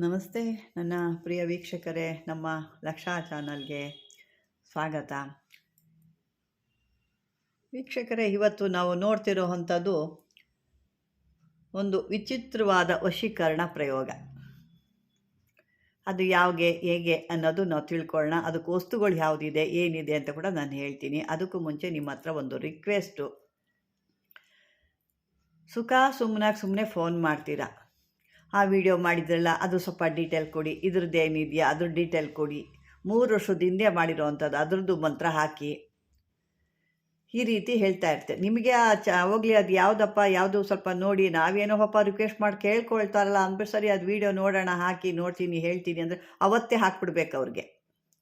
ನಮಸ್ತೆ, ನನ್ನ ಪ್ರಿಯ ವೀಕ್ಷಕರೇ, ನಮ್ಮ ಲಕ್ಷಾ ಚಾನಲ್ಗೆ ಸ್ವಾಗತ. ವೀಕ್ಷಕರೇ, ಇವತ್ತು ನಾವು ನೋಡ್ತಿರೋವಂಥದ್ದು ಒಂದು ವಿಚಿತ್ರವಾದ ವಶೀಕರಣ ಪ್ರಯೋಗ. ಅದು ಯಾವಾಗೆ, ಹೇಗೆ ಅನ್ನೋದು ನಾವು ತಿಳ್ಕೊಳ್ಳೋಣ. ಅದಕ್ಕೆ ವಸ್ತುಗಳು ಯಾವುದಿದೆ, ಏನಿದೆ ಅಂತ ಕೂಡ ನಾನು ಹೇಳ್ತೀನಿ. ಅದಕ್ಕೂ ಮುಂಚೆ ನಿಮ್ಮ ಹತ್ರ ಒಂದು ರಿಕ್ವೆಸ್ಟು ಸುಖ ಸುಮ್ಮನಾಗಿ ಸುಮ್ಮನೆ ಫೋನ್ ಮಾಡ್ತೀರಾ? ಆ ವಿಡಿಯೋ ಮಾಡಿದ್ರಲ್ಲ, ಅದು ಸ್ವಲ್ಪ ಡೀಟೇಲ್ ಕೊಡಿ. ಇದ್ರದ್ದು ಏನಿದೆಯಾ ಅದ್ರ ಡೀಟೇಲ್ ಕೊಡಿ. ಮೂರು ವರ್ಷದ ಹಿಂದೆ ಮಾಡಿರೋವಂಥದ್ದು ಅದ್ರದ್ದು ಮಂತ್ರ ಹಾಕಿ. ಈ ರೀತಿ ಹೇಳ್ತಾ ಇರ್ತೇನೆ ನಿಮಗೆ ಆ ಚ, ಹೋಗಲಿ, ಅದು ಯಾವುದಪ್ಪ, ಯಾವುದು ಸ್ವಲ್ಪ ನೋಡಿ. ನಾವೇನೋ ರಿಕ್ವೆಸ್ಟ್ ಮಾಡಿ ಕೇಳ್ಕೊಳ್ತಾರಲ್ಲ ಅಂದ್ಬಿಟ್ಟು ಸರಿ, ಅದು ವಿಡಿಯೋ ನೋಡೋಣ, ಹಾಕಿ, ನೋಡ್ತೀನಿ, ಹೇಳ್ತೀನಿ ಅಂದರೆ ಅವತ್ತೇ ಹಾಕ್ಬಿಡ್ಬೇಕು ಅವ್ರಿಗೆ.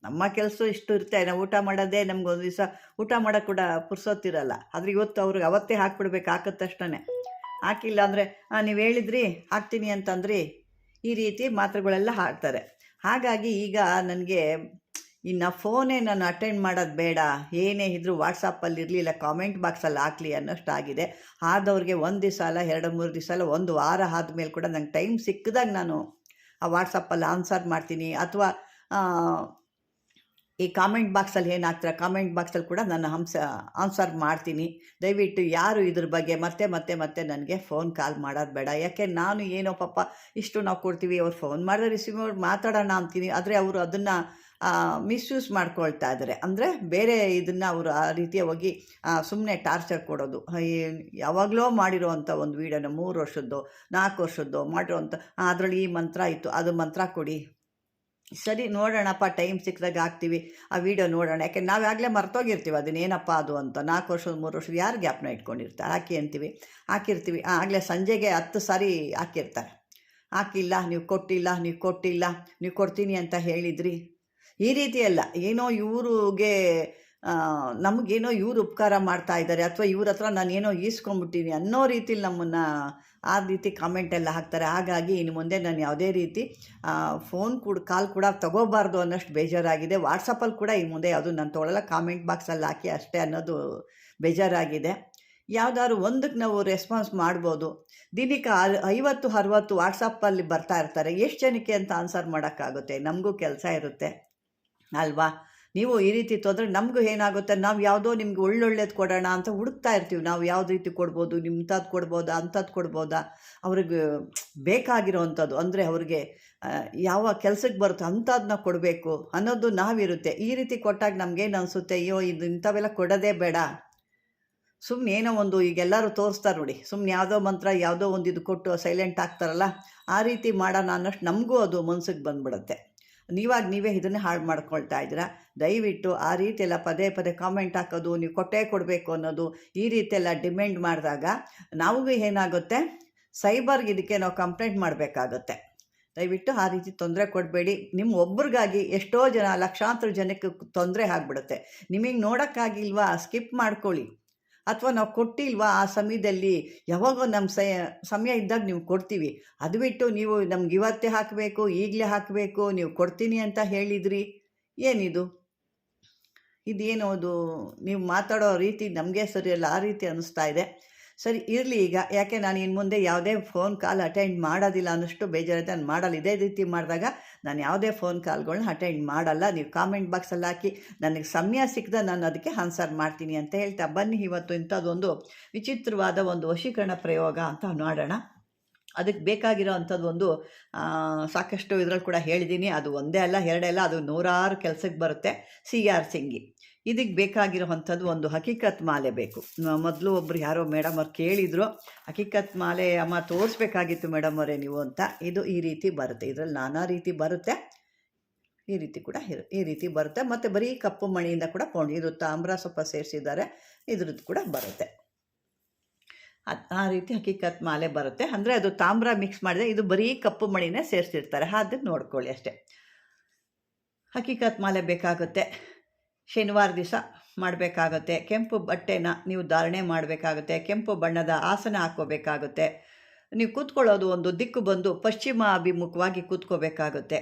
ನಮ್ಮ ಕೆಲಸ ಇಷ್ಟು ಇರುತ್ತೆ ನಾವು ಊಟ ಮಾಡೋದೇ ನಮ್ಗೆ ಒಂದು ದಿವಸ, ಊಟ ಮಾಡೋಕ್ಕೆ ಕೂಡ ಪುರ್ಸೋತಿರಲ್ಲ ಆದರೆ ಇವತ್ತು ಅವ್ರಿಗೆ ಅವತ್ತೇ ಹಾಕ್ಬಿಡ್ಬೇಕು, ಹಾಕಿದ ತಕ್ಷಣ ಹಾಕಿಲ್ಲ ಅಂದರೆ ನೀವು ಹೇಳಿದ್ರಿ, ಹಾಕ್ತೀನಿ ಅಂತಂದ್ರಿ. ಈ ರೀತಿ ಮಾತ್ರೆಗಳೆಲ್ಲ ಹಾಕ್ತಾರೆ ಹಾಗಾಗಿ ಈಗ ನನಗೆ ಇನ್ನು ಫೋನೇ ನಾನು ಅಟೆಂಡ್ ಮಾಡೋದು ಬೇಡ. ಏನೇ ಇದ್ದರೂ ವಾಟ್ಸಪ್ಪಲ್ಲಿ ಇರಲಿಲ್ಲ ಕಾಮೆಂಟ್ ಬಾಕ್ಸಲ್ಲಿ ಹಾಕಲಿ ಅನ್ನೋಷ್ಟು ಆಗಿದೆ ಆದವ್ರಿಗೆ ಒಂದು ದಿವಸ ಅಲ್ಲ, ಎರಡು, ಮೂರು ದಿವಸ ಅಲ್ಲ, ಒಂದು ವಾರ ಆದಮೇಲೆ ಕೂಡ ನಂಗೆ ಟೈಮ್ ಸಿಕ್ಕಿದಾಗ ನಾನು ಆ ವಾಟ್ಸಪ್ಪಲ್ಲಿ ಆನ್ಸರ್ ಮಾಡ್ತೀನಿ. ಅಥವಾ ಈ ಕಾಮೆಂಟ್ ಬಾಕ್ಸಲ್ಲಿ ಏನು ಹಾಕ್ತಾರೆ ಕಾಮೆಂಟ್ ಬಾಕ್ಸಲ್ಲಿ ಕೂಡ ನಾನು ಹಂಸ ಆನ್ಸರ್ ಮಾಡ್ತೀನಿ. ದಯವಿಟ್ಟು ಯಾರು ಇದ್ರ ಬಗ್ಗೆ ಮತ್ತೆ ಮತ್ತೆ ಮತ್ತೆ ನನಗೆ ಫೋನ್ ಕಾಲ್ ಮಾಡೋದು ಬೇಡ. ಯಾಕೆ ನಾನು ಏನೋ ಪಾಪ ಇಷ್ಟು ನಾವು ಕೊಡ್ತೀವಿ, ಅವ್ರು ಫೋನ್ ಮಾಡಿದ್ರೆ ರಿಸೀವ್ ಮಾಡಿ ಮಾತಾಡೋಣ ಅಂತೀನಿ. ಆದರೆ ಅವರು ಅದನ್ನು ಮಿಸ್ಯೂಸ್ ಮಾಡ್ಕೊಳ್ತಾ ಇದ್ದಾರೆ ಅಂದರೆ ಬೇರೆ ಇದನ್ನು ಅವರು ಆ ರೀತಿಯ ಹೋಗಿ ಸುಮ್ಮನೆ ಟಾರ್ಚರ್ ಕೊಡೋದು. ಯಾವಾಗಲೋ ಮಾಡಿರೋವಂಥ ಒಂದು ವೀಡಿಯೋನ ಮೂರು ವರ್ಷದ್ದು, ನಾಲ್ಕು ವರ್ಷದ್ದು ಮಾಡಿರೋವಂಥ ಅದರಲ್ಲಿ ಈ ಮಂತ್ರ ಇತ್ತು. ಅದು ಮಂತ್ರ ಕೊಡಿ. ಸರಿ ನೋಡೋಣಪ್ಪ, ಟೈಮ್ ಸಿಕ್ಕಿದಾಗ ಹಾಕ್ತೀವಿ. ಆ ವಿಡಿಯೋ ನೋಡೋಣ. ಯಾಕೆ ನಾವಾಗಲೇ ಮರ್ತೋಗಿರ್ತೀವಿ ಅದನ್ನೇನಪ್ಪ ಅದು ಅಂತ. ನಾಲ್ಕು ವರ್ಷದ ಮೂರು ವರ್ಷದ ಯಾರು ಗ್ಯಾಪ್ನ ಇಟ್ಕೊಂಡಿರ್ತಾರೆ? ಹಾಕಿ ಅಂತೀವಿ. ಹಾಕಿರ್ತೀವಿ. ಆಗಲೇ ಸಂಜೆಗೆ ಹತ್ತು ಸಾರಿ ಹಾಕಿರ್ತಾರೆ. ಹಾಕಿಲ್ಲ, ನೀವು ಕೊಟ್ಟಿಲ್ಲ ನೀವು ಕೊಟ್ಟಿಲ್ಲ, ನೀವು ಕೊಡ್ತೀನಿ ಅಂತ ಹೇಳಿದ್ರಿ. ಈ ರೀತಿ ಅಲ್ಲ ಏನೋ ಇವ್ರಿಗೆ ನಮಗೇನೋ ಇವ್ರು ಉಪಕಾರ ಮಾಡ್ತಾ ಇದ್ದಾರೆ ಅಥವಾ ಇವ್ರ ಹತ್ರ ನಾನು ಏನೋ ಈಸ್ಕೊಂಬಿಟ್ಟಿನಿ ಅನ್ನೋ ರೀತಿಲಿ ನಮ್ಮನ್ನು ಆ ರೀತಿ ಕಾಮೆಂಟ್ ಎಲ್ಲ ಹಾಕ್ತಾರೆ. ಹಾಗಾಗಿ ಇನ್ನು ಮುಂದೆ ನಾನು ಯಾವುದೇ ರೀತಿ ಫೋನ್ ಕೂಡ ಕಾಲ್ ಕೂಡ ತಗೋಬಾರ್ದು ಅನ್ನೋಷ್ಟು ಬೇಜಾರಾಗಿದೆ. ವಾಟ್ಸಪ್ಪಲ್ಲಿ ಕೂಡ ಇನ್ನು ಮುಂದೆ ಯಾವುದು ನಾನು ತೊಗೊಳ್ಳಲ್ಲ ಕಾಮೆಂಟ್ ಬಾಕ್ಸಲ್ಲಿ ಹಾಕಿ ಅಷ್ಟೇ ಅನ್ನೋದು ಬೇಜಾರಾಗಿದೆ. ಯಾವುದಾದ್ರು ಒಂದಕ್ಕೆ ನಾವು ರೆಸ್ಪಾನ್ಸ್ ಮಾಡ್ಬೋದು. ದಿನಕ್ಕೆ ಐವತ್ತು, ಅರವತ್ತು ವಾಟ್ಸಪ್ಪಲ್ಲಿ ಬರ್ತಾ ಇರ್ತಾರೆ. ಎಷ್ಟು ಜನಕ್ಕೆ ಅಂತ ಆನ್ಸರ್ ಮಾಡೋಕ್ಕಾಗುತ್ತೆ? ನಮಗೂ ಕೆಲಸ ಇರುತ್ತೆ. ಅಲ್ವಾ? ನೀವು ಈ ರೀತಿ ತೊಂದರೆ, ನಮಗೂ ಏನಾಗುತ್ತೆ? ನಾವು ಯಾವುದೋ ನಿಮ್ಗೆ ಒಳ್ಳೊಳ್ಳೇದು ಕೊಡೋಣ ಅಂತ ಹುಡುಕ್ತಾ ಇರ್ತೀವಿ. ನಾವು ಯಾವ್ದು ರೀತಿ ಕೊಡ್ಬೋದು? ನಿಮ್ಥದ್ದು ಕೊಡ್ಬೋದಾ? ಅಂಥದ್ದು ಕೊಡ್ಬೋದಾ? ಅವ್ರಿಗೆ ಬೇಕಾಗಿರೋವಂಥದ್ದು ಅಂದರೆ ಅವ್ರಿಗೆ ಯಾವ ಕೆಲಸಕ್ಕೆ ಬರುತ್ತೋ ಅಂಥದ್ದನ್ನ ಕೊಡಬೇಕು ಅನ್ನೋದು ನಾವಿರುತ್ತೆ. ಈ ರೀತಿ ಕೊಟ್ಟಾಗ ನಮಗೇನು ಅನಿಸುತ್ತೆ? ಅಯ್ಯೋ, ಇದು ಇಂಥವೆಲ್ಲ ಕೊಡೋದೇ ಬೇಡ. ಸುಮ್ಮನೆ ಏನೋ ಒಂದು ಈಗ ಎಲ್ಲರೂ ತೋರಿಸ್ತಾರೆ ನೋಡಿ. ಸುಮ್ಮನೆ ಯಾವುದೋ ಮಂತ್ರ, ಯಾವುದೋ ಒಂದು ಇದು ಕೊಟ್ಟು ಸೈಲೆಂಟ್ ಆಗ್ತಾರಲ್ಲ? ಆ ರೀತಿ ಮಾಡೋಣ ಅನ್ನೋಷ್ಟು ನಮಗೂ ಅದು ಮನ್ಸಿಗೆ ಬಂದ್ಬಿಡುತ್ತೆ. ನೀವಾಗ ನೀವೇ ಇದನ್ನೇ ಹಾಳು ಮಾಡ್ಕೊಳ್ತಾ ಇದ್ದೀರಾ? ದಯವಿಟ್ಟು ಆ ರೀತಿಯೆಲ್ಲ ಪದೇ ಪದೇ ಕಾಮೆಂಟ್ ಹಾಕೋದು, ನೀವು ಕೊಟ್ಟೇ ಕೊಡಬೇಕು ಅನ್ನೋದು ಈ ರೀತಿಯೆಲ್ಲ ಡಿಮ್ಯಾಂಡ್ ಮಾಡಿದಾಗ ನಾವು ಏನಾಗುತ್ತೆ? ಸೈಬರ್ಗೆ ಇದಕ್ಕೆ ನಾವು ಕಂಪ್ಲೇಂಟ್ ಮಾಡಬೇಕಾಗುತ್ತೆ. ದಯವಿಟ್ಟು ಆ ರೀತಿ ತೊಂದರೆ ಕೊಡಬೇಡಿ. ನಿಮ್ಮ ಒಬ್ರಿಗಾಗಿ ಎಷ್ಟೋ ಜನ ಲಕ್ಷಾಂತರ ಜನಕ್ಕೆ ತೊಂದರೆ ಆಗಿಬಿಡುತ್ತೆ. ನಿಮಗೆ ನೋಡೋಕ್ಕಾಗಿಲ್ವಾ? ಸ್ಕಿಪ್ ಮಾಡ್ಕೊಳ್ಳಿ. ಅಥವಾ ನಾವು ಕೊಟ್ಟಿಲ್ವಾ ಆ ಸಮಯದಲ್ಲಿ? ಯಾವಾಗೋ ನಮ್ಮ ಸಯ, ಸಮಯ ಇದ್ದಾಗ ನೀವು ಕೊಡ್ತೀವಿ. ಅದು ಬಿಟ್ಟು ನೀವು ನಮ್ಗೆ ಇವತ್ತೇ ಹಾಕಬೇಕು, ಈಗಲೇ ಹಾಕಬೇಕು, ನೀವು ಕೊಡ್ತೀನಿ ಅಂತ ಹೇಳಿದ್ರಿ. ಏನಿದು? ಇದೇನು ಅದು, ನೀವು ಮಾತಾಡೋ ರೀತಿ ನಮಗೆ ಸರಿಯಲ್ಲ, ಆ ರೀತಿ ಅನ್ನಿಸ್ತಾ ಇದೆ. ಸರಿ, ಇರಲಿ ಈಗ. ಯಾಕೆ ನಾನು ಇನ್ನು ಮುಂದೆ ಯಾವುದೇ ಫೋನ್ ಕಾಲ್ ಅಟೆಂಡ್ ಮಾಡೋದಿಲ್ಲ ಅನ್ನೋಷ್ಟು ಬೇಜಾರಿದೆ ನಾನು ಮಾಡಲ್ಲ. ಇದೇ ರೀತಿ ಮಾಡಿದಾಗ ನಾನು ಯಾವುದೇ ಫೋನ್ ಕಾಲ್ಗಳನ್ನ ಅಟೆಂಡ್ ಮಾಡಲ್ಲ. ನೀವು ಕಾಮೆಂಟ್ ಬಾಕ್ಸಲ್ಲಿ ಹಾಕಿ, ನನಗೆ ಸಮಯ ಸಿಕ್ಕದ, ನಾನು ಅದಕ್ಕೆ ಆನ್ಸರ್ ಮಾಡ್ತೀನಿ ಅಂತ ಹೇಳ್ತಾ ಬನ್ನಿ. ಇವತ್ತು ಇಂಥದ್ದೊಂದು ವಿಚಿತ್ರವಾದ ಒಂದು ವಶೀಕರಣ ಪ್ರಯೋಗ ಅಂತ ನೋಡೋಣ. ಅದಕ್ಕೆ ಬೇಕಾಗಿರೋ ಅಂಥದ್ದು ಒಂದು ಸಾಕಷ್ಟು ಇದರಲ್ಲಿ ಕೂಡ ಹೇಳಿದ್ದೀನಿ. ಅದು ಒಂದೇ ಅಲ್ಲ, ಎರಡೇ ಅಲ್ಲ, ಅದು ನೂರಾರು ಕೆಲಸಕ್ಕೆ ಬರುತ್ತೆ. ಸಿ ಆರ್ ಸಿಂಗಿ. ಇದಕ್ಕೆ ಬೇಕಾಗಿರುವಂಥದ್ದು ಒಂದು ಹಕೀಕತ್ ಮಾಲೆ ಬೇಕು. ಮೊದಲು ಒಬ್ಬರು ಯಾರೋ ಮೇಡಮ್ ಅವ್ರು ಕೇಳಿದರು, ಹಕೀಕತ್ ಮಾಲೆ ಅಮ್ಮ ತೋರಿಸ್ಬೇಕಾಗಿತ್ತು ಮೇಡಮ್ ಅವರೇ ನೀವು ಅಂತ. ಇದು ಈ ರೀತಿ ಬರುತ್ತೆ. ಇದರಲ್ಲಿ ನಾನಾ ರೀತಿ ಬರುತ್ತೆ. ಈ ರೀತಿ ಕೂಡ ಈ ರೀತಿ ಬರುತ್ತೆ. ಮತ್ತು ಬರೀ ಕಪ್ಪು ಮಣಿಯಿಂದ ಕೂಡ ಕೊಂಡು ಇದು ತಾಮ್ರ ಸ್ವಲ್ಪ ಸೇರಿಸಿದ್ದಾರೆ, ಇದ್ರದ್ದು ಕೂಡ ಬರುತ್ತೆ. ಅದು, ಆ ರೀತಿ ಹಕೀಕತ್ ಮಾಲೆ ಬರುತ್ತೆ. ಅಂದರೆ ಅದು ತಾಮ್ರ ಮಿಕ್ಸ್ ಮಾಡಿದ್ರೆ ಇದು ಬರೀ ಕಪ್ಪು ಮಣಿನೇ ಸೇರಿಸಿರ್ತಾರೆ. ಅದನ್ನು ನೋಡ್ಕೊಳ್ಳಿ ಅಷ್ಟೇ. ಹಕೀಕತ್ ಮಾಲೆ ಬೇಕಾಗುತ್ತೆ. ಶನಿವಾರ ದಿವಸ ಮಾಡಬೇಕಾಗುತ್ತೆ. ಕೆಂಪು ಬಟ್ಟೆನ ನೀವು ಧಾರಣೆ ಮಾಡಬೇಕಾಗುತ್ತೆ. ಕೆಂಪು ಬಣ್ಣದ ಆಸನ ಹಾಕ್ಕೋಬೇಕಾಗುತ್ತೆ. ನೀವು ಕೂತ್ಕೊಳ್ಳೋದು ಒಂದು ದಿಕ್ಕು ಬಂದು ಪಶ್ಚಿಮ ಅಭಿಮುಖವಾಗಿ ಕೂತ್ಕೋಬೇಕಾಗುತ್ತೆ.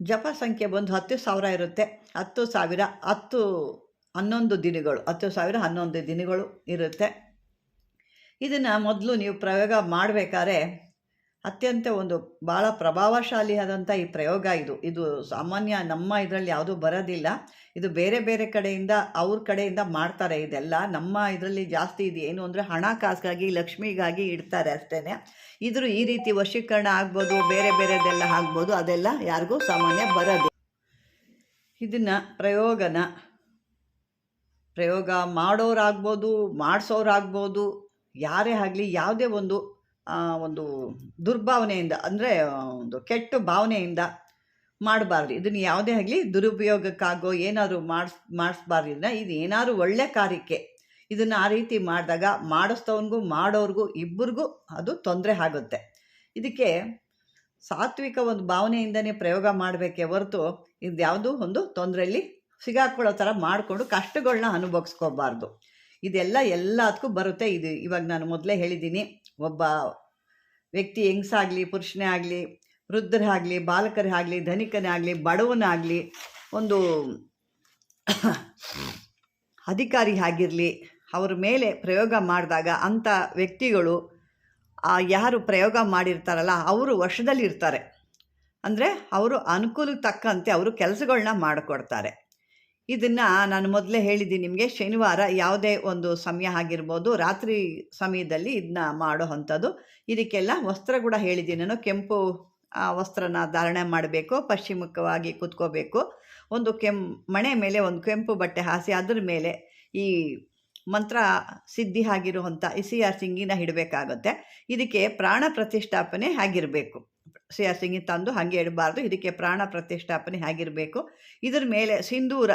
ಜಪ ಸಂಖ್ಯೆ ಬಂದು ಹತ್ತು ಸಾವಿರ ಇರುತ್ತೆ. ಹತ್ತು ಸಾವಿರ, ಹತ್ತು, ಹನ್ನೊಂದು ದಿನಗಳು, ಹತ್ತು ಸಾವಿರ, ಹನ್ನೊಂದು ದಿನಗಳು ಇರುತ್ತೆ. ಇದನ್ನು ಮೊದಲು ನೀವು ಪ್ರಯೋಗ ಮಾಡಬೇಕಾದ್ರೆ ಅತ್ಯಂತ ಒಂದು ಭಾಳ ಪ್ರಭಾವಶಾಲಿಯಾದಂಥ ಈ ಪ್ರಯೋಗ ಇದು. ಇದು ಸಾಮಾನ್ಯ ನಮ್ಮ ಇದರಲ್ಲಿ ಯಾವುದೂ ಬರೋದಿಲ್ಲ. ಇದು ಬೇರೆ ಬೇರೆ ಕಡೆಯಿಂದ, ಅವ್ರ ಕಡೆಯಿಂದ ಮಾಡ್ತಾರೆ ಇದೆಲ್ಲ. ನಮ್ಮ ಇದರಲ್ಲಿ ಜಾಸ್ತಿ ಇದು ಏನು ಅಂದರೆ ಹಣಕಾಸಿಗಾಗಿ ಲಕ್ಷ್ಮಿಗಾಗಿ ಇಡ್ತಾರೆ ಅಷ್ಟೇ ಇದ್ರ ಈ ರೀತಿ ವಶೀಕರಣ ಆಗ್ಬೋದು, ಬೇರೆ ಬೇರೆದೆಲ್ಲ ಆಗ್ಬೋದು, ಅದೆಲ್ಲ ಯಾರಿಗೂ ಸಾಮಾನ್ಯ ಬರೋದು ಇದನ್ನು ಪ್ರಯೋಗನ, ಪ್ರಯೋಗ ಮಾಡೋರಾಗ್ಬೋದು, ಮಾಡಿಸೋರಾಗ್ಬೋದು, ಯಾರೇ ಆಗಲಿ, ಯಾವುದೇ ಒಂದು ಒಂದು ದುರ್ಭಾವನೆಯಿಂದ, ಅಂದರೆ ಒಂದು ಕೆಟ್ಟ ಭಾವನೆಯಿಂದ ಮಾಡಬಾರ್ದು. ಇದನ್ನು ಯಾವುದೇ ಆಗಲಿ ದುರುಪಯೋಗಕ್ಕಾಗೋ, ಏನಾದರೂ ಮಾಡಿಸ್, ಮಾಡಿಸ್ಬಾರ್ದು. ಇದನ್ನ ಇದು ಏನಾದರೂ ಒಳ್ಳೆ ಕಾರ್ಯಕ್ಕೆ ಇದನ್ನು ಆ ರೀತಿ ಮಾಡಿದಾಗ ಮಾಡಿಸ್ತವನಿಗೂ, ಮಾಡೋರಿಗೂ, ಇಬ್ಬರಿಗೂ ಅದು ತೊಂದರೆ ಆಗುತ್ತೆ. ಇದಕ್ಕೆ ಸಾತ್ವಿಕ ಒಂದು ಭಾವನೆಯಿಂದನೇ ಪ್ರಯೋಗ ಮಾಡಬೇಕೇ ಹೊರತು ಇದು ಯಾವುದು ಒಂದು ತೊಂದರೆಯಲ್ಲಿ ಸಿಗಾಕೊಳ್ಳೋ ಥರ ಮಾಡಿಕೊಂಡು ಕಷ್ಟಗಳನ್ನ ಅನುಭವಿಸ್ಕೋಬಾರ್ದು. ಇದೆಲ್ಲ ಎಲ್ಲದಕ್ಕೂ ಬರುತ್ತೆ. ಇದು ಇವಾಗ ನಾನು ಮೊದಲೇ ಹೇಳಿದ್ದೀನಿ. ಒಬ್ಬ ವ್ಯಕ್ತಿ ಹೆಂಗಸಾಗಲಿ, ಪುರುಷನೇ ಆಗಲಿ, ವೃದ್ಧರಾಗಲಿ ಬಾಲಕರೇ ಆಗಲಿ ಧನಿಕನೇ ಆಗಲಿ ಬಡವನಾಗಲಿ, ಒಂದು ಅಧಿಕಾರಿ ಆಗಿರಲಿ, ಅವ್ರ ಮೇಲೆ ಪ್ರಯೋಗ ಮಾಡಿದಾಗ ಅಂಥ ವ್ಯಕ್ತಿಗಳು ಯಾರು ಪ್ರಯೋಗ ಮಾಡಿರ್ತಾರಲ್ಲ, ಅವರು ವಶದಲ್ಲಿರ್ತಾರೆ. ಅಂದರೆ, ಅವರು ಅನುಕೂಲಕ್ಕೆ ತಕ್ಕಂತೆ ಅವರು ಕೆಲಸಗಳನ್ನ ಮಾಡಿಕೊಡ್ತಾರೆ. ಇದನ್ನು ನಾನು ಮೊದಲೇ ಹೇಳಿದ್ದೀನಿ. ನಿಮಗೆ ಶನಿವಾರ ಯಾವುದೇ ಒಂದು ಸಮಯ ಆಗಿರ್ಬೋದು, ರಾತ್ರಿ ಸಮಯದಲ್ಲಿ ಇದನ್ನ ಮಾಡೋ ಅಂಥದ್ದು. ಇದಕ್ಕೆಲ್ಲ ವಸ್ತ್ರ ಕೂಡ ಹೇಳಿದ್ದೀನಿ. ನಾನು ಕೆಂಪು ವಸ್ತ್ರನ ಧಾರಣೆ ಮಾಡಬೇಕು, ಪಶ್ಚಿಮುಖವಾಗಿ ಕೂತ್ಕೋಬೇಕು. ಒಂದು ಕೆಂ, ಮಣೆ ಮೇಲೆ ಒಂದು ಕೆಂಪು ಬಟ್ಟೆ ಹಾಸಿ, ಅದ್ರ ಮೇಲೆ ಈ ಮಂತ್ರ ಸಿದ್ಧಿ ಆಗಿರುವಂಥ ಇಸಿಯ ಸಿಂಗಿನ ಇಡಬೇಕಾಗುತ್ತೆ ಇದಕ್ಕೆ ಪ್ರಾಣ ಪ್ರತಿಷ್ಠಾಪನೆ ಆಗಿರಬೇಕು. ಸಿ ಆರ್ ಸಿಂಗಿ ತಂದು ಹಾಗೆ ಇಡಬಾರ್ದು. ಇದಕ್ಕೆ ಪ್ರಾಣ ಪ್ರತಿಷ್ಠಾಪನೆ ಆಗಿರಬೇಕು. ಇದ್ರ ಮೇಲೆ ಸಿಂಧೂರ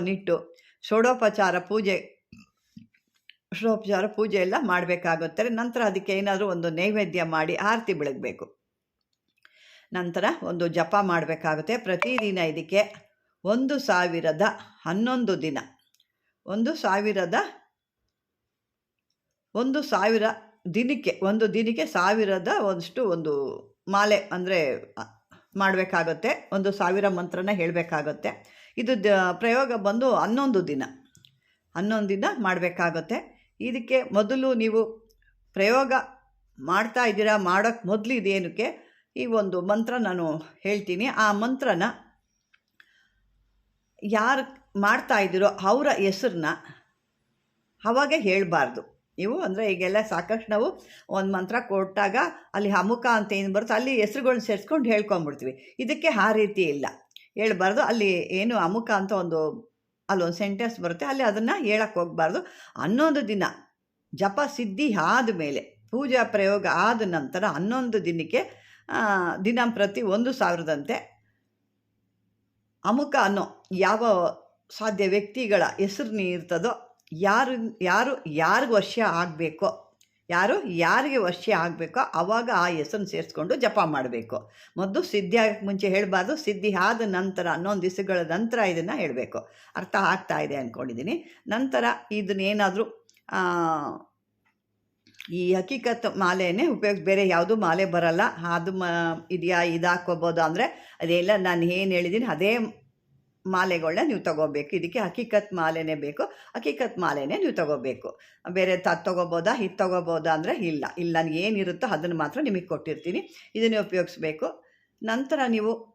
ನಿಟ್ಟು, ಷೋಡೋಪಚಾರ ಪೂಜೆ ಷೋಡೋಪಚಾರ ಪೂಜೆ ಎಲ್ಲ ಮಾಡಬೇಕಾಗುತ್ತೆ. ನಂತರ ಅದಕ್ಕೆ ಏನಾದರೂ ಒಂದು ನೈವೇದ್ಯ ಮಾಡಿ ಆರತಿ ಬೆಳಗಬೇಕು. ನಂತರ ಒಂದು ಜಪ ಮಾಡಬೇಕಾಗುತ್ತೆ. ಪ್ರತಿದಿನ ಇದಕ್ಕೆ ಒಂದು ಸಾವಿರದ ಹನ್ನೊಂದು ದಿನ. ಒಂದು ಸಾವಿರದ, ಒಂದು ಸಾವಿರ ದಿನಕ್ಕೆ, ಒಂದು ದಿನಕ್ಕೆ ಸಾವಿರದ ಒಂದಷ್ಟು ಒಂದು ಮಾಲೆ ಅಂದರೆ ಮಾಡಬೇಕಾಗತ್ತೆ. ಒಂದು ಸಾವಿರ ಮಂತ್ರನ ಹೇಳಬೇಕಾಗತ್ತೆ. ಇದು ದ, ಪ್ರಯೋಗ ಬಂದು ಹನ್ನೊಂದು ದಿನ. ಹನ್ನೊಂದು ದಿನ ಮಾಡಬೇಕಾಗತ್ತೆ. ಇದಕ್ಕೆ ಮೊದಲು ನೀವು ಪ್ರಯೋಗ ಮಾಡ್ತಾ ಇದ್ದೀರಾ ಮಾಡೋಕ್ಕೆ ಮೊದಲು ಇದೇನಕ್ಕೆ, ಈ ಒಂದು ಮಂತ್ರ ನಾನು ಹೇಳ್ತೀನಿ. ಆ ಮಂತ್ರನ ಯಾರು ಮಾಡ್ತಾ ಇದ್ದೀರೋ ಅವರ ಹೆಸ್ರನ್ನ ಅವಾಗೆ ಹೇಳಬಾರ್ದು. ನೀವು ಅಂದರೆ ಈಗೆಲ್ಲ ಸಾಕಷ್ಟು ನಾವು ಒಂದು ಮಂತ್ರ ಕೊಟ್ಟಾಗ ಅಲ್ಲಿ ಅಮುಖ ಅಂತ ಏನು ಬರುತ್ತೆ ಅಲ್ಲಿ ಹೆಸ್ರುಗಳ್ನ ಸೇರಿಸ್ಕೊಂಡು ಹೇಳ್ಕೊಂಬಿಡ್ತೀವಿ. ಇದಕ್ಕೆ ಆ ರೀತಿ ಇಲ್ಲ. ಹೇಳ್ಬಾರ್ದು. ಅಲ್ಲಿ ಏನು ಅಮುಖ ಅಂತ ಒಂದು ಅಲ್ಲೊಂದು ಸೆಂಟೆನ್ಸ್ ಬರುತ್ತೆ. ಅಲ್ಲಿ ಅದನ್ನು ಹೇಳಕ್ಕೆ ಹೋಗಬಾರ್ದು. ಹನ್ನೊಂದು ದಿನ ಜಪ ಸಿದ್ಧಿ ಆದ ಮೇಲೆ, ಪೂಜಾ ಪ್ರಯೋಗ ಆದ ನಂತರ ಹನ್ನೊಂದು ದಿನಕ್ಕೆ ದಿನ ದಿನಂಪ್ರತಿ ಒಂದು ಸಾವಿರದಂತೆ ಅಮುಖ ಅನ್ನೋ ಯಾವ ಸಾಧ್ಯ ವ್ಯಕ್ತಿಗಳ ಹೆಸರು ಇರ್ತದೋ ಯಾರು ಯಾರು, ಯಾರಿಗೆ ವರ್ಷ ಆಗಬೇಕೋ, ಯಾರು ಯಾರಿಗೆ ವರ್ಷ ಆಗಬೇಕೋ ಆವಾಗ ಆ ಹೆಸರನ್ನು ಸೇರಿಸ್ಕೊಂಡು ಜಪ ಮಾಡಬೇಕು. ಮೊದಲು ಸಿದ್ಧಿ ಆಗಕ್ಕೆ ಮುಂಚೆ ಹೇಳಬಾರ್ದು, ಸಿದ್ಧಿ ಆದ ನಂತರ, ಹನ್ನೊಂದು ದಿವಸಗಳ ನಂತರ ಇದನ್ನು ಹೇಳಬೇಕು. ಅರ್ಥ ಆಗ್ತಾ ಇದೆ ಅಂದ್ಕೊಂಡಿದ್ದೀನಿ ನಂತರ ಇದನ್ನೇನಾದರೂ ಈ ಹಕೀಕತ್ ಮಾಲೆಯೇ ಉಪಯೋಗ ಬೇರೆ ಯಾವುದೂ ಮಾಲೆ ಬರಲ್ಲ. ಅದು ಮ, ಇದೆಯಾ ಇದಾಕೋಬೋದು ಅಂದರೆ, ಅದೆಲ್ಲ ನಾನು ಏನು ಹೇಳಿದ್ದೀನಿ ಅದೇ ಮಾಲೆಗಳನ್ನ ನೀವು ತಗೋಬೇಕು. ಇದಕ್ಕೆ ಹಕೀಕತ್ ಮಾಲೆನೇ ಬೇಕು. ಹಕೀಕತ್ ಮಾಲೆನೇ ನೀವು ತಗೋಬೇಕು. ಬೇರೆ ತ, ತಗೋಬೋದಾ? ಇದು ತಗೋಬೋದಾ ಅಂದರೆ ಇಲ್ಲ. ಇಲ್ಲ ಏನಿರುತ್ತೋ ಅದನ್ನು ಮಾತ್ರ ನಿಮಗೆ ಕೊಟ್ಟಿರ್ತೀನಿ. ಇದನ್ನೇ ಉಪಯೋಗಿಸ್ಬೇಕು. ನಂತರ ನೀವು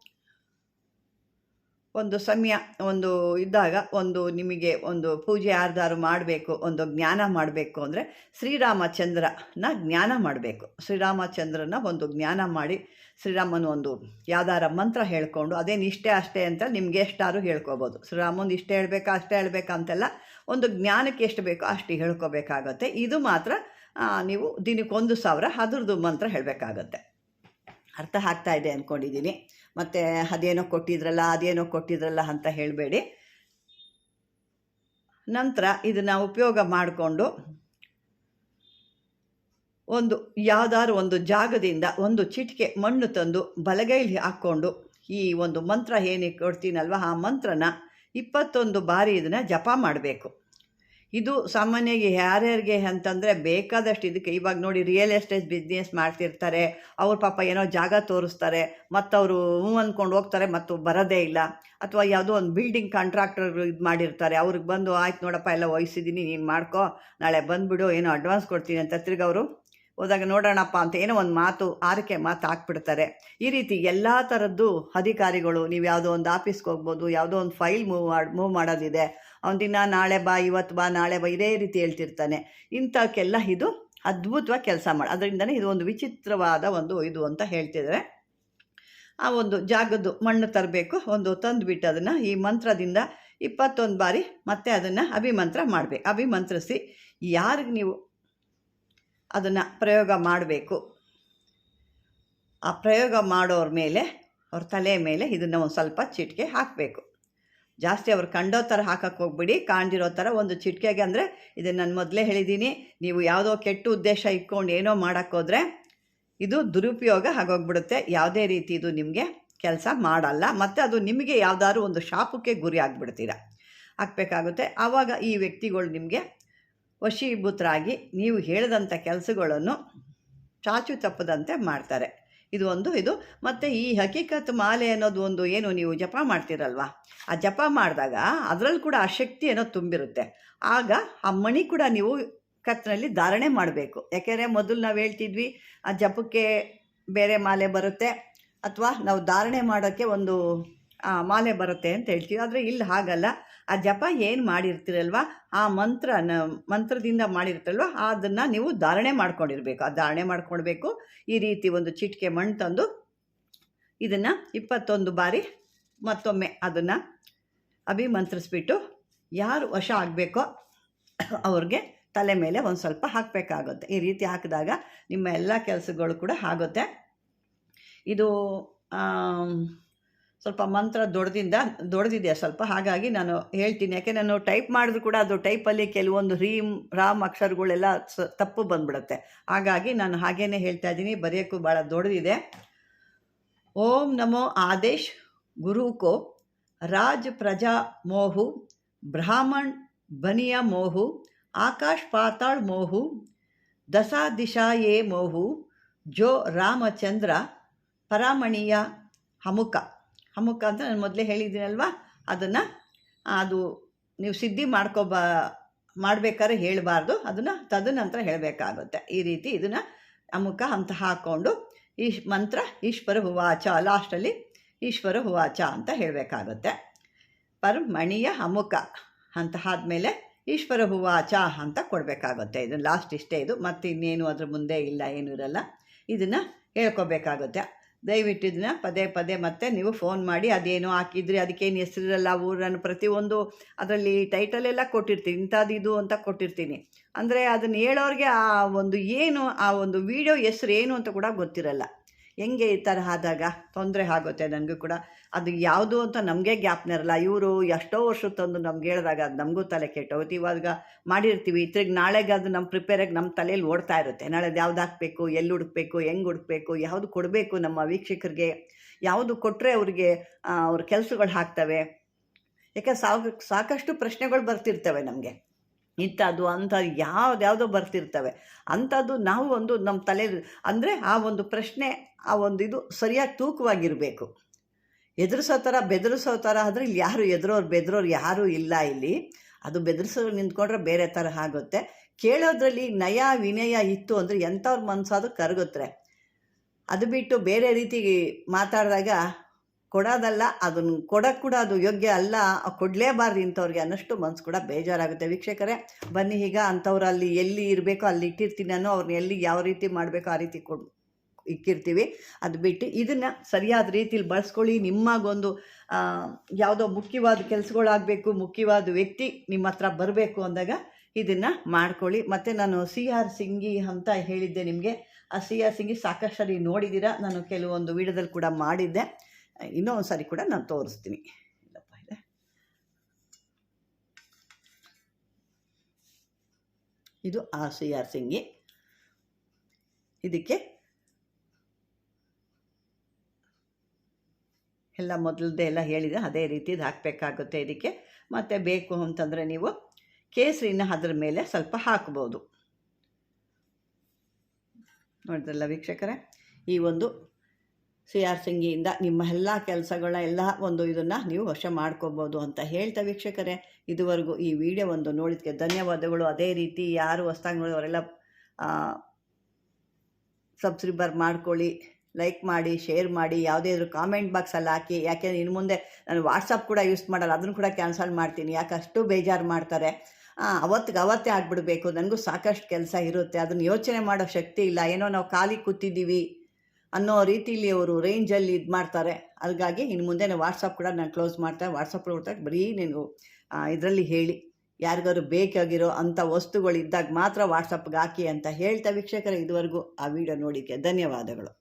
ಒಂದು ಸಮಯ, ಒಂದು ಇದ್ದಾಗ ಒಂದು ನಿಮಗೆ ಒಂದು ಪೂಜೆ ಯಾರ್ದಾರು ಮಾಡಬೇಕು, ಒಂದು ಜ್ಞಾನ ಮಾಡಬೇಕು ಅಂದರೆ ಶ್ರೀರಾಮಚಂದ್ರನ ಜ್ಞಾನ ಮಾಡಬೇಕು. ಶ್ರೀರಾಮಚಂದ್ರನ ಒಂದು ಜ್ಞಾನ ಮಾಡಿ ಶ್ರೀರಾಮನ ಒಂದು ಯಾವ್ದಾರ ಮಂತ್ರ ಹೇಳ್ಕೊಂಡು ಅದೇನು ಇಷ್ಟೇ ಅಷ್ಟೇ ಅಂತ ನಿಮ್ಗೆ ಎಷ್ಟಾರು ಹೇಳ್ಕೊಬೋದು. ಶ್ರೀರಾಮನ ಇಷ್ಟೇ ಹೇಳ್ಬೇಕಾ, ಅಷ್ಟೇ ಹೇಳ್ಬೇಕಾ ಅಂತೆಲ್ಲ ಒಂದು ಜ್ಞಾನಕ್ಕೆ ಎಷ್ಟು ಬೇಕೋ ಅಷ್ಟು ಹೇಳ್ಕೋಬೇಕಾಗತ್ತೆ. ಇದು ಮಾತ್ರ ನೀವು ದಿನಕ್ಕೊಂದು ಸಾವಿರ ಅದ್ರದ್ದು ಮಂತ್ರ ಹೇಳಬೇಕಾಗತ್ತೆ. ಅರ್ಥ ಆಗ್ತಾ ಇದೆ ಅಂದ್ಕೊಂಡಿದ್ದೀನಿ ಮತ್ತು ಅದೇನೋ ಕೊಟ್ಟಿದ್ರಲ್ಲ ಅದೇನೋ ಕೊಟ್ಟಿದ್ರಲ್ಲ ಅಂತ ಹೇಳಬೇಡಿ. ನಂತರ ಇದನ್ನು ಉಪಯೋಗ ಮಾಡಿಕೊಂಡು ಒಂದು ಯಾವ್ದಾದ್ರು ಒಂದು ಜಾಗದಿಂದ ಒಂದು ಚಿಟಿಕೆ ಮಣ್ಣು ತಂದು ಬಲಗೈಲಿ ಹಾಕ್ಕೊಂಡು ಈ ಒಂದು ಮಂತ್ರ ಏನಿ ಕೊಡ್ತೀನಲ್ವ, ಆ ಮಂತ್ರನ ಇಪ್ಪತ್ತೊಂದು ಬಾರಿ ಇದನ್ನು ಜಪ ಮಾಡಬೇಕು. ಇದು ಸಾಮಾನ್ಯವಾಗಿ ಯಾರ್ಯಾರಿಗೆ ಅಂತಂದರೆ ಬೇಕಾದಷ್ಟು ಇದಕ್ಕೆ ಇವಾಗ ನೋಡಿ ರಿಯಲ್ ಎಸ್ಟೇಟ್ ಬಿಸ್ನೆಸ್ ಮಾಡ್ತಿರ್ತಾರೆ. ಅವ್ರ ಪಾಪ ಏನೋ ಜಾಗ ತೋರಿಸ್ತಾರೆ. ಮತ್ತು ಅವರು ಹ್ಞೂ ಅಂದ್ಕೊಂಡು ಹೋಗ್ತಾರೆ, ಮತ್ತು ಬರೋದೇ ಇಲ್ಲ. ಅಥವಾ ಯಾವುದೋ ಒಂದು ಬಿಲ್ಡಿಂಗ್ ಕಾಂಟ್ರಾಕ್ಟರ್ ಇದು ಮಾಡಿರ್ತಾರೆ. ಅವ್ರಿಗೆ ಬಂದು, ಆಯ್ತು ನೋಡಪ್ಪ, ಎಲ್ಲ ವಹಿಸಿದ್ದೀನಿ ನೀನು ಮಾಡ್ಕೋ. ನಾಳೆ ಬಂದುಬಿಡು, ಏನೋ ಅಡ್ವಾನ್ಸ್ ಕೊಡ್ತೀನಿ ಅಂತ ತಿರ್ಗಿ ಅವರು ಹೋದಾಗ, ನೋಡೋಣಪ್ಪ ಅಂತ ಏನೋ ಒಂದು ಮಾತು ಆರಕೆ ಮಾತು ಹಾಕ್ಬಿಡ್ತಾರೆ. ಈ ರೀತಿ ಎಲ್ಲ ಥರದ್ದು ಅಧಿಕಾರಿಗಳು, ನೀವು ಯಾವುದೋ ಒಂದು ಆಫೀಸ್ಗೆ ಹೋಗ್ಬೋದು, ಯಾವುದೋ ಒಂದು ಫೈಲ್ ಮೂವ್ ಮಾಡಿ ಮೂವ್ ಮಾಡೋದಿದೆ. ಅವ್ನು ದಿನ ನಾಳೆ ಬಾ, ಇವತ್ತು ಬಾ, ನಾಳೆ ಬಾ, ಇದೇ ರೀತಿ ಹೇಳ್ತಿರ್ತಾನೆ. ಇಂಥವಕ್ಕೆಲ್ಲ ಇದು ಅದ್ಭುತವಾಗಿ ಕೆಲಸ ಮಾಡಿ, ಅದರಿಂದನೇ ಇದು ಒಂದು ವಿಚಿತ್ರವಾದ ಒಂದು ಇದು ಅಂತ ಹೇಳ್ತಿದ್ದಾರೆ ಆ ಒಂದು ಜಾಗದ್ದು ಮಣ್ಣು ತರಬೇಕು, ಒಂದು ತಂದುಬಿಟ್ಟು ಅದನ್ನು ಈ ಮಂತ್ರದಿಂದ ಇಪ್ಪತ್ತೊಂದು ಬಾರಿ ಮತ್ತೆ ಅದನ್ನು ಅಭಿಮಂತ್ರ ಮಾಡಬೇಕು. ಅಭಿಮಂತ್ರಿಸಿ ಯಾರಿಗೆ ನೀವು ಅದನ್ನು ಪ್ರಯೋಗ ಮಾಡಬೇಕು? ಆ ಪ್ರಯೋಗ ಮಾಡೋರ ಮೇಲೆ, ಅವ್ರ ತಲೆ ಮೇಲೆ ಇದನ್ನು ಒಂದು ಸ್ವಲ್ಪ ಚಿಟಿಕೆ ಹಾಕಬೇಕು. ಜಾಸ್ತಿ ಅವ್ರು ಕಂಡೋ ಥರ ಹಾಕಕ್ಕೆ ಹೋಗ್ಬಿಡಿ, ಕಾಣ್ದಿರೋ ಥರ ಒಂದು ಚಿಟಿಕೆಗೆ ಅಂದರೆ ಇದನ್ನು ನಾನು ಮೊದಲೇ ಹೇಳಿದ್ದೀನಿ ನೀವು ಯಾವುದೋ ಕೆಟ್ಟ ಉದ್ದೇಶ ಇಟ್ಕೊಂಡು ಏನೋ ಮಾಡೋಕ್ಕೋದ್ರೆ ಇದು ದುರುಪಯೋಗ ಆಗೋಗ್ಬಿಡುತ್ತೆ. ಯಾವುದೇ ರೀತಿ ಇದು ನಿಮಗೆ ಕೆಲಸ ಮಾಡಲ್ಲ, ಮತ್ತು ಅದು ನಿಮಗೆ ಯಾವುದಾದ್ರು ಒಂದು ಶಾಪಕ್ಕೆ ಗುರಿ ಆಗಿಬಿಡ್ತೀರ. ಹಾಕಬೇಕಾಗುತ್ತೆ ಆವಾಗ ಈ ವ್ಯಕ್ತಿಗಳು ನಿಮಗೆ ವಶೀಭೂತರಾಗಿ ನೀವು ಹೇಳಿದಂಥ ಕೆಲಸಗಳನ್ನು ಚಾಚು ತಪ್ಪದಂತೆ ಮಾಡ್ತಾರೆ. ಇದು ಒಂದು ಇದು. ಮತ್ತು ಈ ಹಕೀಕತ್ ಮಾಲೆ ಅನ್ನೋದು ಒಂದು ಏನು ನೀವು ಜಪ ಮಾಡ್ತೀರಲ್ವ? ಆ ಜಪ ಮಾಡಿದಾಗ ಅದರಲ್ಲಿ ಕೂಡ ಆ ಶಕ್ತಿ ಅನ್ನೋದು ತುಂಬಿರುತ್ತೆ. ಆಗ ಆ ಮಣಿ ಕೂಡ ನೀವು ಕತ್ತಿನಲ್ಲಿ ಧಾರಣೆ ಮಾಡಬೇಕು. ಯಾಕೆಂದರೆ ಮೊದಲು ನಾವು ಹೇಳ್ತಿದ್ವಿ, ಆ ಜಪಕ್ಕೆ ಬೇರೆ ಮಾಲೆ ಬರುತ್ತೆ ಅಥವಾ ನಾವು ಧಾರಣೆ ಮಾಡೋಕ್ಕೆ ಒಂದು ಮಾಲೆ ಬರುತ್ತೆ ಅಂತ ಹೇಳ್ತೀವಿ. ಆದರೆ ಇಲ್ಲಿ ಹಾಗಲ್ಲ. ಆ ಜಪ ಏನು ಮಾಡಿರ್ತೀರಲ್ವ? ಆ ಮಂತ್ರ ಮಂತ್ರದಿಂದ ಮಾಡಿರ್ತಲ್ವ ಅದನ್ನು ನೀವು ಧಾರಣೆ ಮಾಡ್ಕೊಂಡಿರಬೇಕು. ಆ ಧಾರಣೆ ಮಾಡ್ಕೊಳ್ಬೇಕು. ಈ ರೀತಿ ಒಂದು ಚಿಟಿಕೆ ಮಣ್ಣು ತಂದು ಇದನ್ನು ಇಪ್ಪತ್ತೊಂದು ಬಾರಿ ಮತ್ತೊಮ್ಮೆ ಅದನ್ನು ಅಭಿಮಂತ್ರಿಸ್ಬಿಟ್ಟು ಯಾರು ವಶ ಆಗಬೇಕೋ ಅವ್ರಿಗೆ ತಲೆ ಮೇಲೆ ಒಂದು ಸ್ವಲ್ಪ ಹಾಕಬೇಕಾಗುತ್ತೆ. ಈ ರೀತಿ ಹಾಕಿದಾಗ ನಿಮ್ಮ ಎಲ್ಲ ಕೆಲಸಗಳು ಕೂಡ ಆಗುತ್ತೆ. ಇದು ಸ್ವಲ್ಪ ಮಂತ್ರ ದೊಡ್ದಿಂದ ದೊಡ್ದಿದೆ ಸ್ವಲ್ಪ? ಹಾಗಾಗಿ ನಾನು ಹೇಳ್ತೀನಿ. ಯಾಕೆ ನಾನು ಟೈಪ್ ಮಾಡಿದ್ರು ಕೂಡ ಅದು ಟೈಪಲ್ಲಿ ಕೆಲವೊಂದು ರೀಮ್ ರಾಮ್ ಅಕ್ಷರಗಳೆಲ್ಲ ಸ, ತಪ್ಪು ಬಂದ್ಬಿಡುತ್ತೆ. ಹಾಗಾಗಿ ನಾನು ಹಾಗೇನೆ ಹೇಳ್ತಾ ಇದ್ದೀನಿ. ಬರೆಯೋಕ್ಕೂ ಭಾಳ ದೊಡ್ಡದಿದೆ ಓಂ ನಮೋ ಆದೇಶ್ ಗುರು ಕೋ ರಾಜ್ ಪ್ರಜಾ ಮೋಹು ಬ್ರಾಹ್ಮಣ್ ಬನಿಯ ಮೋಹು ಆಕಾಶ್ ಪಾತಾಳ್ ಮೋಹು ದಸಾ ದಿಶಾ ಯೇ ಮೋಹು ಜೋ ರಾಮಚಂದ್ರ ಪರಾಮಣಿಯ ಹಮುಕ. ಹಮುಕ ಅಂತ ನಾನು ಮೊದಲೇ ಹೇಳಿದ್ದೀನಲ್ವಾ? ಅದನ್ನು ಅದು ನೀವು ಸಿದ್ಧಿ ಮಾಡ್ಕೊಬ, ಮಾಡಬೇಕಾದ್ರೆ ಹೇಳಬಾರ್ದು. ಅದನ್ನು ತದನಂತರ ಹೇಳಬೇಕಾಗುತ್ತೆ. ಈ ರೀತಿ ಇದನ್ನು ಅಮ್ಮಕ್ಕ ಅಂತ ಹಾಕ್ಕೊಂಡು ಈಶ್ ಮಂತ್ರ ಈಶ್ವರ ಹುವಾಚ ಲಾಸ್ಟಲ್ಲಿ ಈಶ್ವರ ಹುವಾಚ ಅಂತ ಹೇಳಬೇಕಾಗುತ್ತೆ. ಪರ್ ಮಣಿಯ ಅಮುಖ ಅಂತ ಆದಮೇಲೆ ಈಶ್ವರ ಹುವಾಚ ಅಂತ ಕೊಡಬೇಕಾಗುತ್ತೆ. ಇದನ್ನು ಲಾಸ್ಟ್ ಇಷ್ಟೇ ಇದು. ಮತ್ತು ಇನ್ನೇನು ಅದ್ರ ಮುಂದೆ ಇಲ್ಲ, ಏನೂ ಇರಲ್ಲ. ಇದನ್ನು ಹೇಳ್ಕೊಬೇಕಾಗುತ್ತೆ. ದಯವಿಟ್ಟು ಇದನ್ನ ಪದೇ ಪದೇ ಮತ್ತೆ ನೀವು ಫೋನ್ ಮಾಡಿ ಅದೇನೋ ಹಾಕಿದ್ರಿ, ಅದಕ್ಕೇನು ಹೆಸರಿರಲ್ಲ, ಊರನ್ನು ಪ್ರತಿಯೊಂದು ಅದರಲ್ಲಿ ಟೈಟಲೆಲ್ಲ ಕೊಟ್ಟಿರ್ತೀನಿ, ಇಂಥದ್ದು ಇದು ಅಂತ ಕೊಟ್ಟಿರ್ತೀನಿ. ಅಂದರೆ ಅದನ್ನು ಹೇಳೋರಿಗೆ ಆ ಒಂದು ಏನು, ಆ ಒಂದು ವಿಡಿಯೋ ಹೆಸ್ರು ಏನು ಅಂತ ಕೂಡ ಗೊತ್ತಿರಲ್ಲ. ಹೆಂಗೆ ಈ ಥರ ಆದಾಗ ತೊಂದರೆ ಆಗುತ್ತೆ ನನಗೂ ಕೂಡ. ಅದು ಯಾವುದು ಅಂತ ನಮಗೆ ಗ್ಯಾಪ್ನ ಇರಲ್ಲ ಇವರು ಎಷ್ಟೋ ವರ್ಷ ತಂದು ನಮ್ಗೆ ಹೇಳಿದಾಗ ಅದು ನಮಗೂ ತಲೆ ಕೆಟ್ಟೋಗುತ್ತೆ. ಇವಾಗ ಮಾಡಿರ್ತೀವಿ ಇತ್ರಿಗೆ ನಾಳೆಗೆ ಅದು ನಮ್ಮ ಪ್ರಿಪೇರಾಗಿ ನಮ್ಮ ತಲೆಯಲ್ಲಿ ಓಡ್ತಾ ಇರುತ್ತೆ. ನಾಳೆ ಅದು ಯಾವ್ದು ಹಾಕಬೇಕು ಎಲ್ಲಿ ಹುಡುಕ್ಬೇಕು, ಹೆಂಗೆ ಹುಡುಕ್ಬೇಕು, ಯಾವುದು ಕೊಡಬೇಕು ನಮ್ಮ ವೀಕ್ಷಕರಿಗೆ, ಯಾವುದು ಕೊಟ್ಟರೆ ಅವ್ರಿಗೆ ಅವ್ರ ಕೆಲಸಗಳು ಹಾಕ್ತವೆ ಯಾಕೆ ಸಾಕು ಸಾಕಷ್ಟು ಪ್ರಶ್ನೆಗಳು ಬರ್ತಿರ್ತವೆ ನಮಗೆ. ಇಂಥದ್ದು, ಅಂಥ ಯಾವ್ದು ಯಾವುದೋ ಬರ್ತಿರ್ತವೆ. ಅಂಥದ್ದು ನಾವು ಒಂದು ನಮ್ಮ ತಲೆ ಅಂದರೆ ಆ ಒಂದು ಪ್ರಶ್ನೆ ಆ ಒಂದು ಇದು ಸರಿಯಾಗಿ ತೂಕವಾಗಿರಬೇಕು. ಎದುರಿಸೋ ಥರ ಬೆದರಿಸೋ ಥರ ಆದರೆ ಇಲ್ಲಿ ಯಾರು ಎದುರೋರು, ಬೆದರೋರು ಯಾರೂ ಇಲ್ಲ ಇಲ್ಲಿ. ಅದು ಬೆದರಿಸೋರು ನಿಂತ್ಕೊಂಡ್ರೆ ಬೇರೆ ಥರ ಆಗುತ್ತೆ. ಕೇಳೋದ್ರಲ್ಲಿ ನಯ ವಿನಯ ಇತ್ತು ಅಂದರೆ ಎಂಥವ್ರ ಮನಸ್ಸಾದ್ರೂ ಕರಗುತ್ತೆ. ಅದು ಬಿಟ್ಟು ಬೇರೆ ರೀತಿ ಮಾತಾಡಿದಾಗ ಕೊಡೋದಲ್ಲ, ಅದನ್ನು ಕೊಡೋಕ್ಕೆ ಕೂಡ ಅದು ಯೋಗ್ಯ ಅಲ್ಲ, ಕೊಡಲೇಬಾರ್ದು ಇಂಥವ್ರಿಗೆ ಅನ್ನಷ್ಟು ಮನ್ಸು ಕೂಡ ಬೇಜಾರಾಗುತ್ತೆ. ವೀಕ್ಷಕರೇ, ಬನ್ನಿ ಈಗ ಅಂಥವ್ರು ಅಲ್ಲಿ ಎಲ್ಲಿ ಇರಬೇಕೋ, ಅಲ್ಲಿ ಇಟ್ಟಿರ್ತೀನಿ ನಾನು ಅವ್ರನ್ನ ಎಲ್ಲಿ ಯಾವ ರೀತಿ ಮಾಡಬೇಕೋ ಆ ರೀತಿ ಕೊಡ್. ಇಕ್ಕಿರ್ತೀವಿ. ಅದು ಬಿಟ್ಟು ಇದನ್ನು ಸರಿಯಾದ ರೀತಿಲಿ ಬಳಸ್ಕೊಳ್ಳಿ. ನಿಮಗೊಂದು ಆ, ಯಾವುದೋ ಮುಖ್ಯವಾದ ಕೆಲಸಗಳಾಗಬೇಕು ಮುಖ್ಯವಾದ ವ್ಯಕ್ತಿ ನಿಮ್ಮ ಹತ್ರ ಬರಬೇಕು ಅಂದಾಗ ಇದನ್ನು ಮಾಡ್ಕೊಳ್ಳಿ. ಮತ್ತು ನಾನು ಸಿ ಆರ್ ಸಿಂಗಿ ಅಂತ ಹೇಳಿದ್ದೆ ನಿಮಗೆ. ಆ ಸಿ ಆರ್ ಸಿಂಗಿ ಸಾಕಷ್ಟು ಸರಿ ನೋಡಿದ್ದೀರಾ ನಾನು ಕೆಲವೊಂದು ವಿಡಿಯೋದಲ್ಲಿ ಕೂಡ ಮಾಡಿದ್ದೆ. ಇನ್ನೂ ಒಂದು ಸಾರಿ ಕೂಡ ನಾನು ತೋರಿಸ್ತೀನಿ. ಇಲ್ಲಪ್ಪ ಇದೆ. ಇದು ಆ ಸಿ ಆರ್ ಸಿಂಗಿ. ಇದಕ್ಕೆ ಎಲ್ಲ ಮೊದಲದೇ ಎಲ್ಲ ಹೇಳಿದೆ, ಅದೇ ರೀತಿದು ಹಾಕಬೇಕಾಗುತ್ತೆ ಇದಕ್ಕೆ. ಮತ್ತು ಬೇಕು ಅಂತಂದರೆ ನೀವು ಕೇಸರಿನ ಅದ್ರ ಮೇಲೆ ಸ್ವಲ್ಪ ಹಾಕ್ಬೋದು. ನೋಡಿದ್ರಲ್ಲ ವೀಕ್ಷಕರೇ? ಈ ಒಂದು ಸಿ ಆರ್ ಸಿಂಗಿಯಿಂದ ನಿಮ್ಮ ಎಲ್ಲ ಕೆಲಸಗಳ ಎಲ್ಲ ಒಂದು ಇದನ್ನು ನೀವು ವಶ ಮಾಡ್ಕೋಬೋದು ಅಂತ ಹೇಳ್ತಾ ವೀಕ್ಷಕರೇ. ಇದುವರೆಗೂ ಈ ವಿಡಿಯೋ ಒಂದು ನೋಡಿದ್ದಕ್ಕೆ ಧನ್ಯವಾದಗಳು. ಅದೇ ರೀತಿ ಯಾರು ಹೊಸ್ದಾಗಿ ನೋಡಿದವರೆಲ್ಲ ಸಬ್ಸ್ಕ್ರೈಬರ್ ಮಾಡ್ಕೊಳ್ಳಿ. ಲೈಕ್ ಮಾಡಿ ಶೇರ್ ಮಾಡಿ, ಯಾವುದೇ ಇದ್ರೂ ಕಾಮೆಂಟ್ ಬಾಕ್ಸಲ್ಲಿ ಹಾಕಿ. ಯಾಕೆಂದರೆ ಇನ್ನು ಮುಂದೆ ನಾನು ವಾಟ್ಸಪ್ ಕೂಡ ಯೂಸ್ ಮಾಡಲ್ಲ. ಅದನ್ನು ಕೂಡ ಕ್ಯಾನ್ಸಲ್ ಮಾಡ್ತೀನಿ. ಯಾಕೆ ಅಷ್ಟು ಬೇಜಾರು ಮಾಡ್ತಾರೆ. ಅವತ್ತಿಗೆ ಅವತ್ತೇ ಆಗಿಬಿಡಬೇಕು. ನನಗೂ ಸಾಕಷ್ಟು ಕೆಲಸ ಇರುತ್ತೆ. ಅದನ್ನು ಯೋಚನೆ ಮಾಡೋ ಶಕ್ತಿ ಇಲ್ಲ. ಏನೋ ನಾವು ಖಾಲಿ ಕೂತಿದ್ದೀವಿ ಅನ್ನೋ ರೀತಿಲಿ ಅವರು ರೇಂಜಲ್ಲಿ ಇದು ಮಾಡ್ತಾರೆ. ಹಾಗಾಗಿ ಇನ್ನು ಮುಂದೆ ನಾನು ವಾಟ್ಸಪ್ ಕೂಡ ನಾನು ಕ್ಲೋಸ್ ಮಾಡ್ತಾರೆ ವಾಟ್ಸಪ್ ಕೊಡ್ತಾ ಬರೀ ನೀನು ಇದರಲ್ಲಿ ಹೇಳಿ. ಯಾರಿಗಾದ್ರು ಬೇಕಾಗಿರೋ ಅಂಥ ವಸ್ತುಗಳು ಇದ್ದಾಗ ಮಾತ್ರ ವಾಟ್ಸಪ್ಗೆ ಹಾಕಿ ಅಂತ ಹೇಳ್ತಾ ವೀಕ್ಷಕರೇ ಇದುವರೆಗೂ ಆ ವಿಡಿಯೋ ನೋಡಿಕ್ಕೆ ಧನ್ಯವಾದಗಳು.